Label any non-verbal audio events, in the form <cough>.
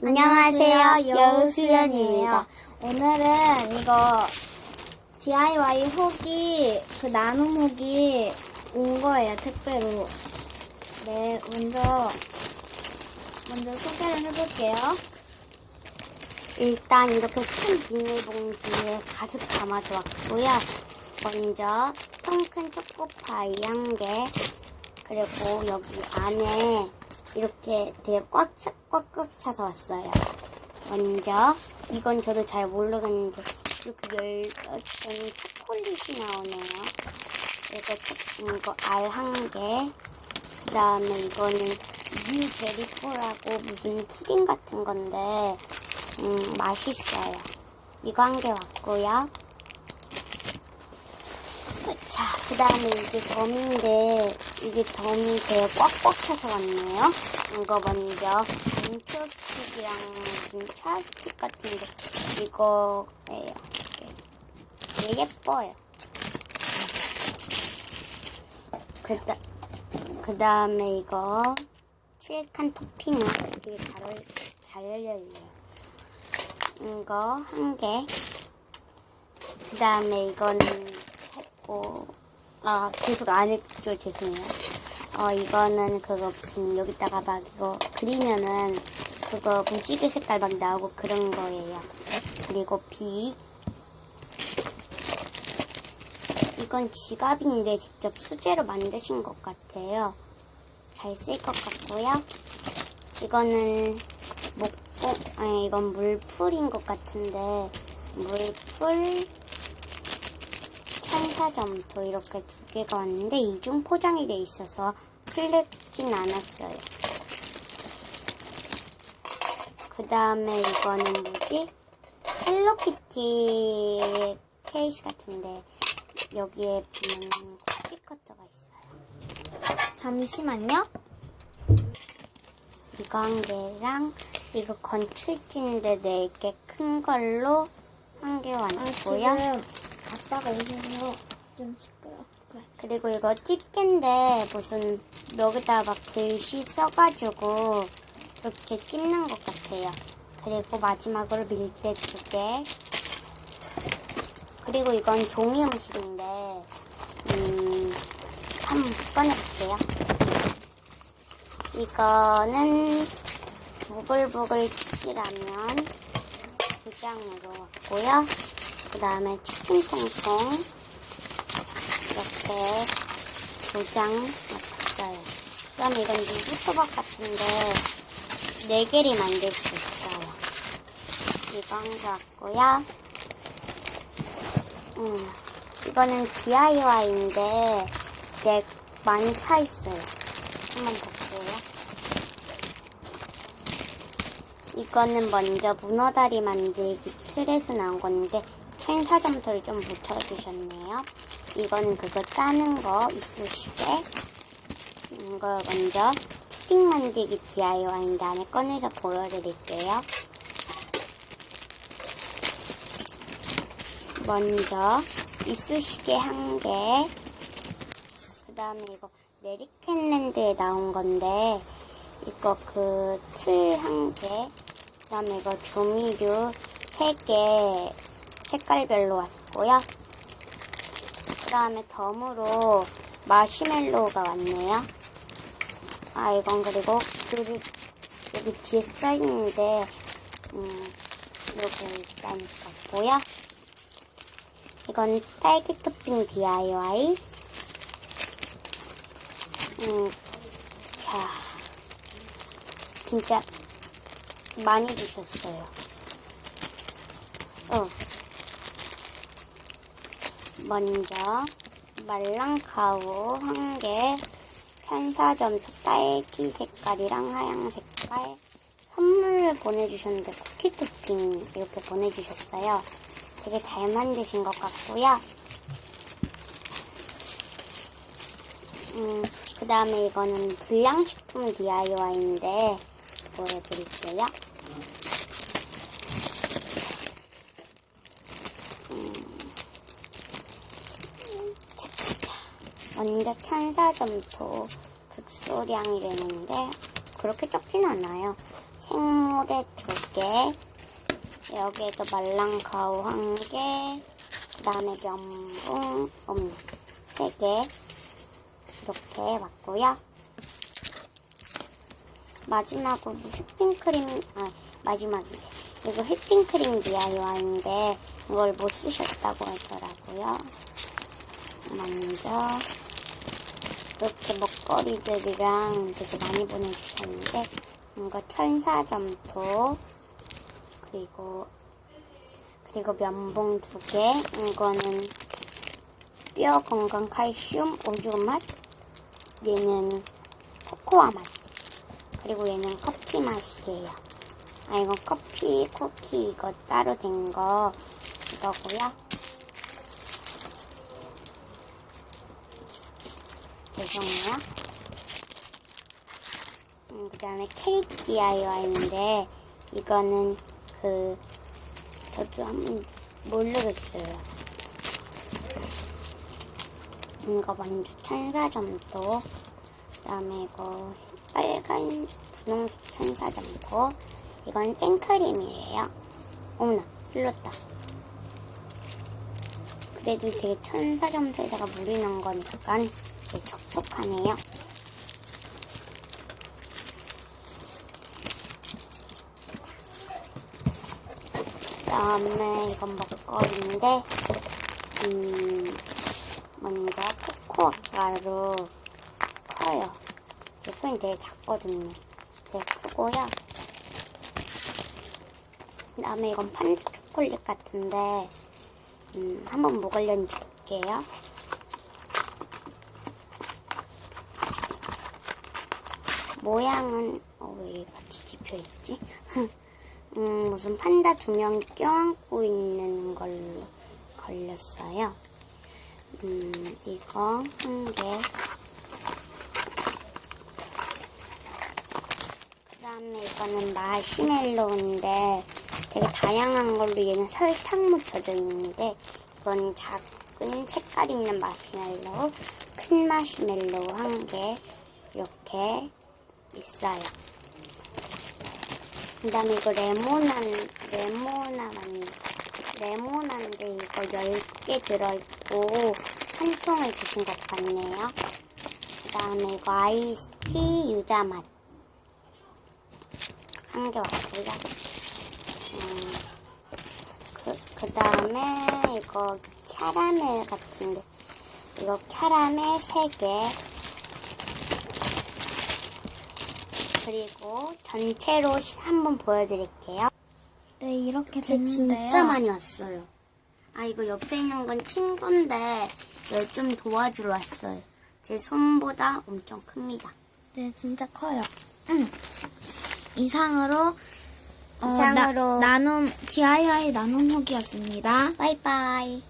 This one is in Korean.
안녕하세요. 여우수연입니다. 오늘은 이거 DIY 후기, 그 나눔 후기 온 거예요, 택배로. 네, 먼저, 먼저 소개를 해볼게요. 일단 이렇게 큰 비닐봉지에 가득 담아서 왔고요. 먼저 통큰 초코파이 한 개, 그리고 여기 안에 이렇게 되게 꽉, 차, 꽉꽉 차서 왔어요. 먼저 이건 저도 잘 모르겠는데 이렇게 열었더니 초콜릿이 나오네요. 초- 이거 알 한 개, 그 다음에 이거는 뉴 제리코라고 무슨 푸딩 같은 건데 음, 맛있어요. 이거 한 개 왔고요. 자, 그 다음에 이게 덤인데, 이게 덤이 되게 꽉꽉 차서 왔네요. 이거 먼저, 인초스틱이랑 무슨 차스틱 같은 데, 이거예요. 되게 예뻐요. 그, 다, 그 다음에 이거, 칠칸 토핑은 되게 잘, 어울- 잘 열려요. 이거 한 개. 그 다음에 이거는 했고, 아, 계속 안 했죠. 죄송해요. 어, 이거는 그거 무슨, 여기다가 막 이거 그리면은 그거 무지개 색깔 막 나오고 그런 거예요. 그리고 비. 이건 지갑인데 직접 수제로 만드신 것 같아요. 잘 쓸 것 같고요. 이거는 목공, 아니, 이건 물풀인 것 같은데, 물풀, 천사점토 이렇게 두 개가 왔는데, 이중 포장이 돼 있어서 풀리진 않았어요. 그 다음에 이거는 뭐지? 헬로키티 케이스 같은데, 여기에 보면 커피 커터가 있어요. 잠시만요. 이거 한 개랑 이거 건출지인데 네개큰 걸로 한개 아, 왔고요. 갔다가 오셔서 좀 시끄러. 네. 그리고 이거 집게인데 무슨 여기다 막 글씨 써가지고 이렇게 찝는 것 같아요. 그리고 마지막으로 밀대 두 개. 그리고 이건 종이 음식인데 음, 한번 꺼내볼게요. 이거는 부글부글 치즈라면 두 장으로 왔고요. 그 다음에 치킨 통통 이렇게 두장 왔어요. 그 다음에 이건 누구 초밥 같은데 네 개를 만들 수 있어요. 개 왔고요. 음, 이거는 DIY인데 되게 많이 차 있어요. 한번 볼게요. 이거는 먼저 문어다리 만들기 틀에서 나온 건데 천사점토를 좀 묻혀주셨네요. 이거는 그거 짜는 거 이쑤시개. 이거 먼저 푸딩 만들기 DIY인데 안에 꺼내서 보여드릴게요. 먼저 이쑤시개 한 개. 그 다음에 이거 메리캔랜드에 나온 건데 이거 그 틀 한 개. 그 다음에 이거 조미료 세개 색깔별로 왔고요. 그 다음에 덤으로 마시멜로우가 왔네요. 아 이건 그리고 그 여기 뒤에 써있는데 음 이렇게 있다니까 뭐야? 이건 딸기 토핑 DIY. 음, 자, 진짜 많이 주셨어요. 어. 먼저 말랑카우 한 개, 천사점 딸기 색깔이랑 하양 색깔 선물을 보내주셨는데 쿠키 토핑 이렇게 보내주셨어요. 되게 잘 만드신 것 같고요. 음, 그 다음에 이거는 불량식품 DIY인데 보여드릴게요. 음, 차차차. 먼저 천사점토 극소량이라는데 그렇게 적진 않아요. 생물에 두 개, 여기에도 말랑카우 한 개, 그 다음에 면봉 없네 세 개, 이렇게 왔고요. 마지막으로 휘핑크림, 아, 마지막이래. 이거 휘핑크림 DIY인데, 이걸 못 쓰셨다고 하더라고요. 먼저, 이렇게 먹거리들이랑 되게 많이 보내주셨는데, 이거 천사점토, 그리고, 그리고 면봉 두 개, 이거는 뼈 건강 칼슘 우유 맛, 얘는 코코아 맛. 그리고 얘는 커피 맛이에요. 아, 이건 커피, 쿠키, 이거 따로 된 거, 이거고요. 죄송해요. 음, 그 다음에 케이크 DIY인데, 이거는 그, 저도 한번 모르겠어요. 이거 먼저 천사점토, 그 다음에 이거 빨간 분홍색 천사점토, 이건 생크림이에요. 어머나, 흘렀다. 그래도 되게 천사점토에다가 물이 넣은 거니까 되게 촉촉하네요. 그다음에 이건 먹거리인데, 음, 먼저 코코아 가루 커요. 제 손이 되게 작거든요. 되게 크고요. 그 다음에 이건 판다 초콜릿 같은데, 음, 한번 먹으려니 줄게요. 모양은 어, 왜 얘가 뒤집혀 있지? <laughs> 음, 무슨 판다 두 명이 껴안고 있는 걸로 걸렸어요. 음, 이거 한 개. 그 다음에 이거는 마시멜로인데 되게 다양한 걸로 얘는 설탕 묻혀져 있는데 이건 작은 색깔 있는 마시멜로, 큰 마시멜로 한 개 이렇게 있어요. 그 다음에 이거 레모나 맞네. 레모난데 이거 10개 들어있고 한 통을 주신 것 같네요. 그 다음에 이거 아이스티 유자 맛. 한 개 왔고요. 음, 그, 그 다음에 이거 캐러멜 같은데. 이거 캐러멜 3개. 그리고 전체로 한번 보여드릴게요. 네, 이렇게 됐는데요. 진짜 많이 왔어요. 아, 이거 옆에 있는 건 친구인데, 얘 좀 도와주러 왔어요. 제 손보다 엄청 큽니다. 네, 진짜 커요. 음. 이상으로 어, 이상으로. 나, 나눔 DIY 나눔 후기였습니다. 바이바이.